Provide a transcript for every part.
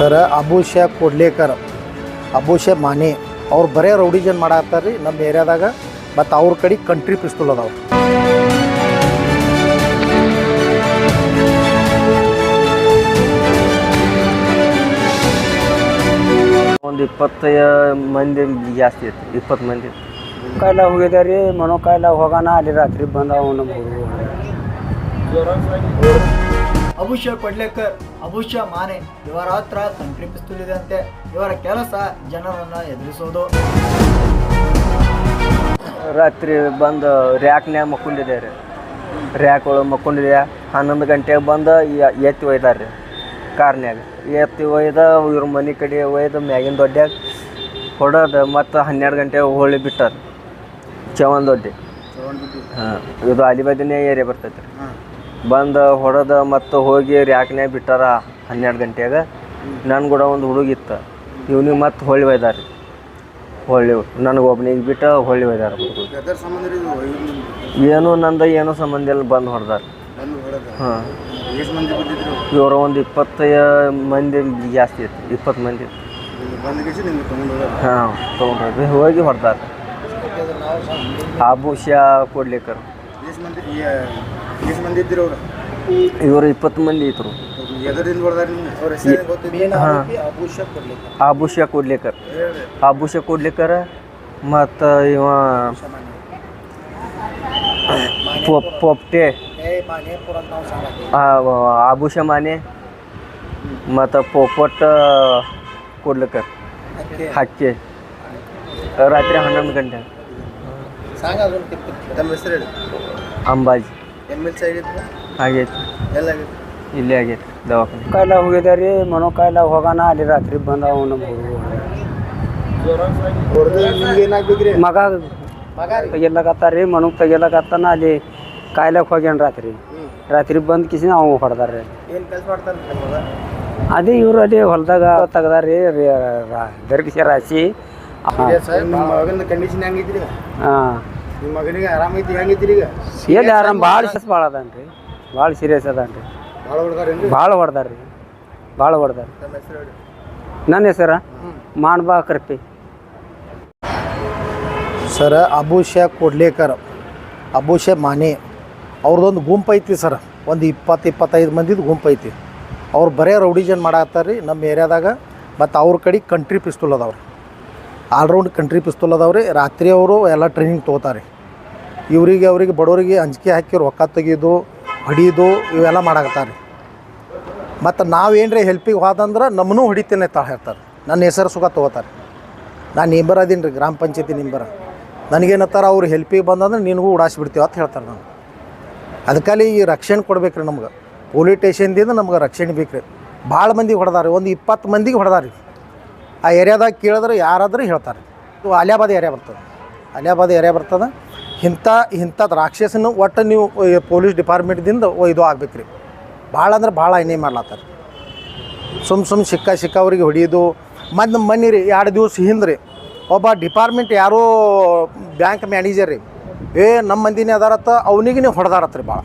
ಸರ ಅಬುಷಾ ಕೊಡ್ಲೇಕರ್ ಅಬುಷಾ ಮಾನೆ ಅವ್ರು ಬರೇ ರೌಡಿಜನ್ ಮಾಡತ್ತಾರ ರೀ ನಮ್ಮ ಏರಿಯಾದಾಗ ಮತ್ತು ಅವ್ರ ಕಡೆ ಕಂಟ್ರಿ ಪಿಸ್ತೂಲ್ ಅದಾವ. ಒಂದು ಇಪ್ಪತ್ತೈ ಮಂದಿ ಜಾಸ್ತಿ ಐತಿ ಇಪ್ಪತ್ತು ಮಂದಿ. ಕಾಯಿಲೆ ಹೋಗಿದ್ದೆ ರೀ ಮನೋ ಕಾಯಿಲೆ ಹೋಗೋಣ ಅಲ್ಲಿ ರಾತ್ರಿ ಬಂದವ ನಮ್ಮ ಹುಡುಗರು ಅಭುಷ್ಯ ಕೊಡ್ಲೇಕರ್ ಅಭುಷ್ಯ ಮಾನೆ ಇವರ ಹತ್ರ ಅಂತೆ. ಇವರ ಕೆಲಸ ಜನರನ್ನ ಎದುರಿಸೋದು. ರಾತ್ರಿ ಬಂದು ರ್ಯಾಕ್ನ್ಯಾಗ ಮಕ್ಕೊಂಡಿದ್ದೆ ರೀ. ರ್ಯಾಕ್ ಒಳಗೆ ಮಕ್ಕೊಂಡಿದೆ ಹನ್ನೊಂದು ಗಂಟೆಗೆ ಬಂದು ಎತ್ತಿ ಒಯ್ದಾರ ರೀ ಕಾರ್ನ್ಯಾಗ. ಎತ್ತಿ ಒಯ್ದ ಇವ್ರ ಮನೆ ಕಡೆ ಒಯ್ದು ಮ್ಯಾಗಿನ ದೊಡ್ಡ್ಯಾಗ ಹೊಡೋದು ಮತ್ತು ಹನ್ನೆರಡು ಗಂಟೆಗೆ ಹೋಳಿ ಬಿಟ್ಟಾರ. ಚವನ್ ದೊಡ್ಡಿ. ಹಾಂ ಇದು ಅಲಿಬಾದಿನೇ ಏರಿಯಾ ಬರ್ತೈತೆ ರೀ ಬಂದು ಹೊಡೆದ ಮತ್ತು ಹೋಗಿ ರ್ಯಾಕ್ನ್ಯಾಗ ಬಿಟ್ಟಾರ ಹನ್ನೆರಡು ಗಂಟೆಗ ನನ್ನ ಕೂಡ ಒಂದು ಹುಡುಗಿತ್ತು ಇವ್ನಿಗೆ ಮತ್ತೆ ಹೊಳ್ಳಿ ಒಯ್ದಾರೆ. ಹೊಳ್ಳಿ ನನಗೆ ಒಬ್ಬನಿಗೆ ಬಿಟ್ಟು ಹೊಳ್ಳಿ ಒಯ್ದಾರ ಏನು ನಂದು ಏನೂ ಸಂಬಂಧ ಇಲ್ಲ ಬಂದು ಹೊಡೆದಾರ. ಹಾಂ. ಇವರು ಒಂದು ಇಪ್ಪತ್ತು ಮಂದಿ ಜಾಸ್ತಿ ಇತ್ತು. ಇಪ್ಪತ್ತು ಮಂದಿ. ಹಾಂ ತೊಗೊಂಡ್ರಿ ಹೋಗಿ ಹೊಡೆದಾರ. ಆಭೂಷ ಕೊಡ್ಲಿಕ್ಕರ್ ಇವರು ಇಪ್ಪತ್ತು ಮಂದಿ ಇದ್ರು. ಮೇನ್ ಹಾ. ಆರೋಪಿ ಅಬುಷಾ ಕೊಡ್ಲೇಕರ್ ಆಭೂಷ ಕೊಡ್ಲಿಕ್ಕರ್ ಆಭೂಷ ಕೊಡ್ಲಿಕ್ಕರ ಮತ್ತು ಇವ ಪೊಪ್ ಪೊಪ್ಟೆ. ಏ ಮಾನೆ ಪುರ ನಾವು ಸಾಲಾಗಿ ಆ, ಆಭೂಷ ಮಾನೆ. ಮತ್ತು ಪೋಪಟ್ ಕೊಡ್ಲಿಕ್ಕರ್ ಹಕ್ಕಿ. ರಾತ್ರಿ ಹನ್ನೊಂದು ಗಂಟೆ. ಸಾಂಗ ಅದೊಂದು ಕಿತ್ತು ತಮ್ಮ ಹೆಸರು ಹೇಳಿ. ಅಂಬಾಜಿ. ಎಂ ಎಲ್ ಸಿ ಆಗಿತ್ತು ಆಗೈತಿ ಇಲ್ಲೇ ಆಗೈತಿ ದವಾಖಾನೆ. ಕಾಯಿಲೆ ಹೋಗಿದ್ದೆ ರೀ ಮನೋ ಕಾಯಿಲೆ ಹೋಗೋಣ ಅಲ್ಲಿ ರಾತ್ರಿ ಬಂದವು ನಮ್ಮ ಹುಡುಗರು ಮಗ ತೆಗಿಲಕತ್ತಾರ ರೀ? ಮನಗ್ ತೆಗಿಲಕತ್ತಾನ ಅಲ್ಲಿ ಕಾಯಿಲೆಗೆ ಹೋಗ್ಯಾನ ರಾತ್ರಿ. ರಾತ್ರಿ ಬಂದು ಕಿಸಿ ನಾವು ಹೊಡೆದಾರ ರೀ. ಅದೇ ಇವರು ಅಲ್ಲಿ ಹೊಲದಾಗ ತೆಗ್ದಾರ ರೀ ದರ್ಗಿಸಿ ರಾಶಿ. ಹಾಂ. ನಿಮ್ಮ ಮಗನಿಗೆ ಆರಾಮೈತಿ ಹೆಂಗಿದ್ರಿ ಈಗ? ಎಲ್ಲಿ ಆರಾಮ್ ಭಾಳ ಭಾಳ ಅದಾನ ರೀ ಭಾಳ ಸೀರಿಯಸ್ ಅದಾನ ರೀ ಭಾಳ ಹೊಡ್ದಾರೇನ್ರಿ? ಭಾಳ ಹೊಡೆದಾರ ರೀ ಭಾಳ ಹೊಡೆದಾರ. ನಮ್ಮ ಹೆಸರು ಹೇಳಿ. ನನ್ನ ಹೆಸರ ಮಾಣ್ಬಾ ಕರ್ಪಿ. ಸರ ಅಬುಷಾ ಕೊಡ್ಲೇಕರ್ ಅಬುಷಾ ಮಾನೆ ಅವ್ರದ್ದೊಂದು ಗುಂಪು ಐತಿ ಸರ್. ಒಂದು ಇಪ್ಪತ್ತು ಇಪ್ಪತ್ತೈದು ಮಂದಿದು ಗುಂಪು ಐತಿ. ಅವ್ರು ಬರೇ ರೌಡಿಜನ್ ಮಾಡತ್ತಾರ ರೀ ನಮ್ಮ ಏರಿಯಾದಾಗ ಮತ್ತು ಅವ್ರ ಕಡೆ ಕಂಟ್ರಿ ಪಿಸ್ತೂಲ್ ಅದಾವ್ರಿ. ಆಲ್ರೌಂಡ್ ಕಂಟ್ರಿ ಪಿಸ್ತೂಲ್ ರೀ ರಾತ್ರಿ ಅವರು ಎಲ್ಲ ಟ್ರೈನಿಂಗ್ ತೊಗೋತಾರೆ. ಇವರಿಗೆ, ಅವರಿಗೆ ಬಡವರಿಗೆ ಅಂಜಿಕೆ ಹಾಕಿ ರೊಕ್ಕ ತೆಗೆಯೋದು ಹೊಡಿಯೋದು ಇವೆಲ್ಲ ಮಾಡಾಕತ್ತಾರೆ. ಮತ್ತು ನಾವೇನ್ರಿ ಹೆಲ್ಪಿಗೆ ಹೋದಂದ್ರೆ ನಮ್ಮನ್ನೂ ಹೊಡಿತೇನೆ ತಾ ಹೇಳ್ತಾರೆ. ನನ್ನ ಹೆಸರು ಸುಖ ತೊಗೋತಾರೆ. ನಾನು ನಿಂಬರ್ ಅದೀನಿ ರೀ ಗ್ರಾಮ ಪಂಚಾಯತಿ ನಿಂಬರ. ನನಗೇನತ್ತಾರ ಅವ್ರು ಹೆಲ್ಪಿಗೆ ಬಂದಂದ್ರೆ ನಿನಗೂ ಉಡಾಸ್ಬಿಡ್ತೀವಿ ಅಂತ ಹೇಳ್ತಾರೆ ನಾನು ಅದಕ್ಕಲ್ಲಿ ಈ ರಕ್ಷಣೆ ಕೊಡ್ಬೇಕು ರೀ ನಮ್ಗೆ ಪೊಲೀಸ್ ಸ್ಟೇಷನ್ದಿಂದ ನಮ್ಗೆ ರಕ್ಷಣೆ ಬೇಕು ರೀ ಭಾಳ ಮಂದಿಗೆ ಹೊಡೆದಾರೆ, ಒಂದು ಇಪ್ಪತ್ತು ಮಂದಿಗೆ ಹೊಡೆದಾರೆ. ಆ ಏರಿಯಾದಾಗ ಕೇಳಿದ್ರೆ ಯಾರಾದರೂ ಹೇಳ್ತಾರೆ. ಇದು ಅಲಿಯಾಬಾದ್ ಏರಿಯಾ ಬರ್ತದೆ. ಅಲಿಯಾಬಾದ್ ಏರಿಯಾ ಬರ್ತದೆ. ಇಂಥ ಇಂಥದ್ದು ರಾಕ್ಷಸನ ಒಟ್ಟು ನೀವು ಪೊಲೀಸ್ ಡಿಪಾರ್ಟ್ಮೆಂಟ್ದಿಂದ ಇದು ಆಗ್ಬೇಕು ರೀ ಭಾಳ ಅಂದ್ರೆ ಭಾಳ ಏನೇ ಮಾಡ್ಲತ್ತಾರೆ. ಸುಮ್ ಸುಮ್ ಸಿಕ್ಕ ಸಿಕ್ಕವ್ರಿಗೆ ಹೊಡಿಯೋದು. ನಮ್ಮ ಮನೆ ರೀ ಎರಡು ದಿವಸ ಹಿಂದೆ ರೀ ಒಬ್ಬ ಡಿಪಾರ್ಟ್ಮೆಂಟ್ ಯಾರೋ ಬ್ಯಾಂಕ್ ಮ್ಯಾನೇಜರ್ ರೀ. ಏ, ನಮ್ಮ ಮಂದಿನೇ ಅದಾರತ್ತ ಅವನಿಗೆ ನೀವು ಹೊಡೆದಾರತ್ರಿ ಭಾಳ.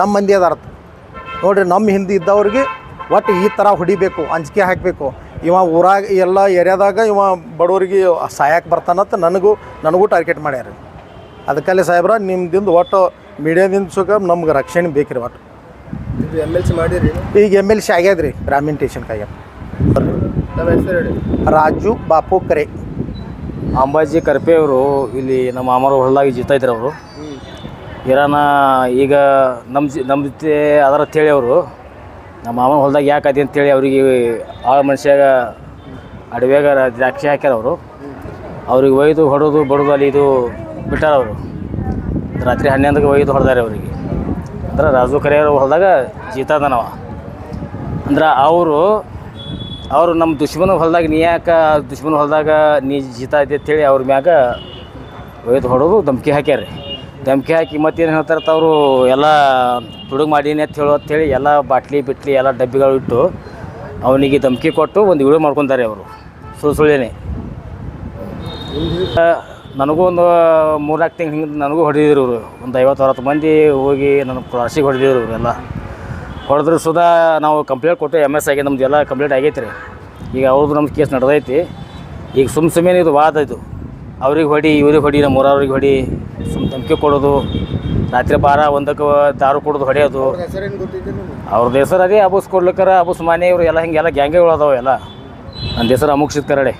ನಮ್ಮ ಮಂದಿ ಅದಾರತ್ತ. ನೋಡಿರಿ, ನಮ್ಮ ಹಿಂದೆ ಇದ್ದವ್ರಿಗೆ ಒಟ್ಟು ಈ ಥರ ಹೊಡಿಬೇಕು, ಅಂಜಿಕೆ ಹಾಕಬೇಕು. ಇವ ಊರಾಗ ಎಲ್ಲ ಏರಿಯಾದಾಗ ಇವ ಬಡವರಿಗೆ ಸಹಾಯಕ್ಕೆ ಬರ್ತಾನಂತ ನನಗೂ ನನಗೂ ಟಾರ್ಗೆಟ್ ಮಾಡ್ಯಾರ. ಅದಕ್ಕಲ್ಲಿ ಸಾಹೇಬ್ರ ನಿಮ್ದಿಂದ ಒಟ್ಟು ಮೀಡಿಯಾದಿಂದ ಸುಖ ನಮ್ಗೆ ರಕ್ಷಣೆ ಬೇಕ್ರಿ ರೀ ಒಟ್ಟು. ಇದು ಎಂ ಎಲ್ ಸಿ ಮಾಡಿರಿ? ಈಗ ಎಂ ಎಲ್ ಸಿ ಆಗ್ಯದ ರೀ ಗ್ರಾಮೀಣ ಟೇಷನ್ ಆಗ್ಯದ ರಾಜು ಬಾಪು ಕರೆ. ಅಂಬಾಜಿ ಕರ್ಪೆ ಅವರು ಇಲ್ಲಿ ನಮ್ಮ ಅಮರ ಹೊಲದಾಗಿ ಇದ್ರು ಅವರು. ಇರಾನ ಈಗ ನಮ್ಮ ಜಿ ನಮ್ಮ ಜೊತೆ ಅದರ ಅವರು. ನಮ್ಮ ಮಾಮನ ಹೊಲ್ದಾಗ ಯಾಕೆ ಅದಿ ಅಂತೇಳಿ ಅವ್ರಿಗೆ ಆಳ ಮನುಷ್ಯಾಗ ಅಡವ್ಯಾಗ ದ್ರಾಕ್ಷಿ ಹಾಕ್ಯಾರ ಅವರು. ಅವ್ರಿಗೆ ಒಯ್ದು ಹೊಡೋದು, ಬಡೋದು ಅಲ್ಲಿ ಇದು ಬಿಟ್ಟಾರ ಅವರು. ರಾತ್ರಿ ಹನ್ನೊಂದಕ್ಕೆ ಒಯ್ದು ಹೊಡೆದಾರೆ ಅವರಿಗೆ. ಅಂದ್ರೆ ರಾಜು ಕರೆ ಹೊಲ್ದಾಗ ಜೀತಾದನವ ನಾವ ಅಂದ್ರೆ ಅವರು ಅವರು ನಮ್ಮ ದುಶ್ಮನ ಹೊಲದಾಗ ನೀ ಯಾಕೆ ದುಶ್ಮನ ಹೊಲದಾಗ ನೀ ಜೀತ ಐತಿ ಅಂತೇಳಿ ಅವ್ರ ಮ್ಯಾಗ ಒಯ್ದು ಹೊಡೋದು, ಧಮ್ಕಿ ಹಾಕ್ಯಾರ. ಧಮ್ಕಿ ಹಾಕಿ ಮತ್ತೇನು ಹೇಳ್ತಾರೆ ಅವರು, ಎಲ್ಲ ತುಡುಗು ಮಾಡೀನಿ ಅಂತ ಹೇಳು ಅಂತೇಳಿ ಎಲ್ಲ ಬಾಟ್ಲಿ, ಬಿಟ್ಲಿ ಎಲ್ಲ ಡಬ್ಬಿಗಳು ಇಟ್ಟು ಅವನಿಗೆ ಧಮಕಿ ಕೊಟ್ಟು ಒಂದು ವಿಡಿಯೋ ಮಾಡ್ಕೊತಾರೆ ಅವರು, ಸುಳ್ಳು ಸುಳ್ಳೇನೆ. ನನಗೂ ಒಂದು ಮೂರ್ನಾಲ್ಕು ತಿಂಗಳು ಹಿಂಗೆ ನನಗೂ ಹೊಡೆದಿದ್ರು ಅವರು ಒಂದು ಐವತ್ತು ಅರವತ್ತು ಮಂದಿ ಹೋಗಿ ನನ್ನ ಕ್ರಾಸಿಗೆ ಹೊಡೆದಿದ್ರು ಇವರೆಲ್ಲ ಹೊಡೆದ್ರು ಸುದಾ ನಾವು ಕಂಪ್ಲೇಂಟ್ ಕೊಟ್ಟು ಎಂ ಎಸ್ ಆಗಿ ನಮ್ದು ಎಲ್ಲ ಕಂಪ್ಲೇಂಟ್ ಆಗೈತೆ ರೀ ಈಗ ಅವ್ರದ್ದು ನಮ್ಮ ಕೇಸ್ ನಡೆದೈತಿ. ಈಗ ಸುಮ್ಮ ಸುಮ್ಮನೆ ಇದು ವಾದ ಇದು. ಅವ್ರಿಗೆ ಹೊಡಿ ಇವ್ರಿಗೆ ಹೊಡಿ ನಮ್ಮ ಊರವ್ರಿಗೆ ಹೊಡಿ ಸುಮ್ಮ ಧಮಕಿ ಕೊಡೋದು. ರಾತ್ರಿ ಬಾರ ಒಂದಕ್ಕೆ ದಾರು ಕೊಡೋದು ಹೊಡೆಯೋದು. ಅವ್ರದ್ದು ಹೆಸರು ಅದೇ ಅಬೂಸ್ ಕೊಡ್ಲಿಕ್ಕಾರ ಅಬೂಸ್ ಮಾನೆ ಇವರು ಎಲ್ಲ ಹಿಂಗೆಲ್ಲ ಗ್ಯಾಂಗೆಗಳು ಅದಾವೆ ಎಲ್ಲ. ನನ್ನ ಹೆಸರು ಅಮುಕ್ ಸಿದ್ಕರಡೆ